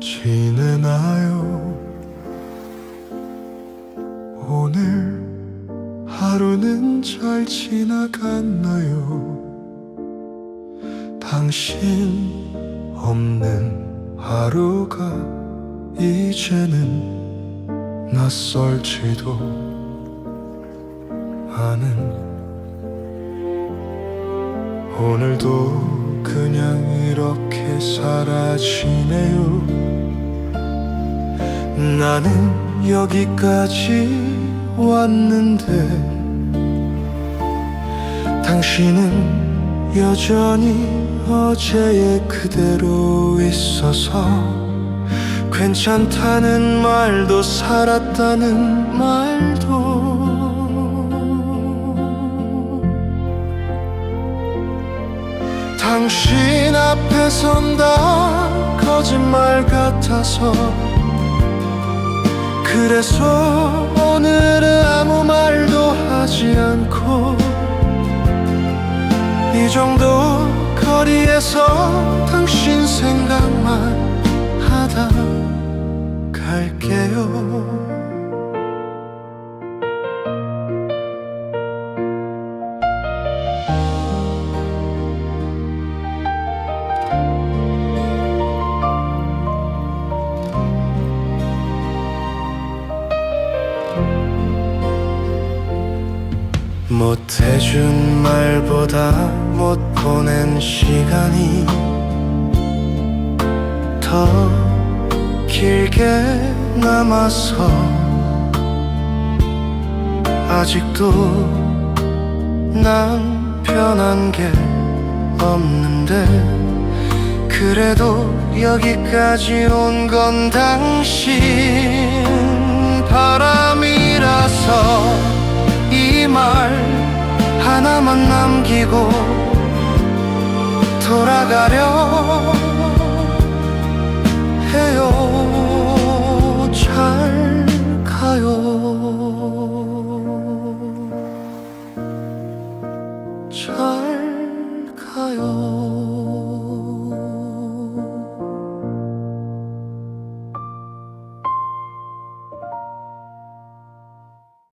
지내나요? 오늘 하루는 잘 지나갔나요? 당신 없는 하루가 이제는 낯설지도 않은 오늘도 그냥 사라지네요. 나는 여기까지 왔는데 당신은 여전히 어제의 그대로 있어서 괜찮다는 말도 살았다는 말도 당신 앞에 선다. 거짓말 같아서. 그래서 오늘은 아무 말도 하지 않고 이 정도 거리에서 당신 생각만 못해준 말보다 못 보낸 시간이 더 길게 남아서 아직도 난 변한 게 없는데 그래도 여기까지 온 건 당신 하나만 남기고 돌아가려 해요. 잘 가요. 잘 가요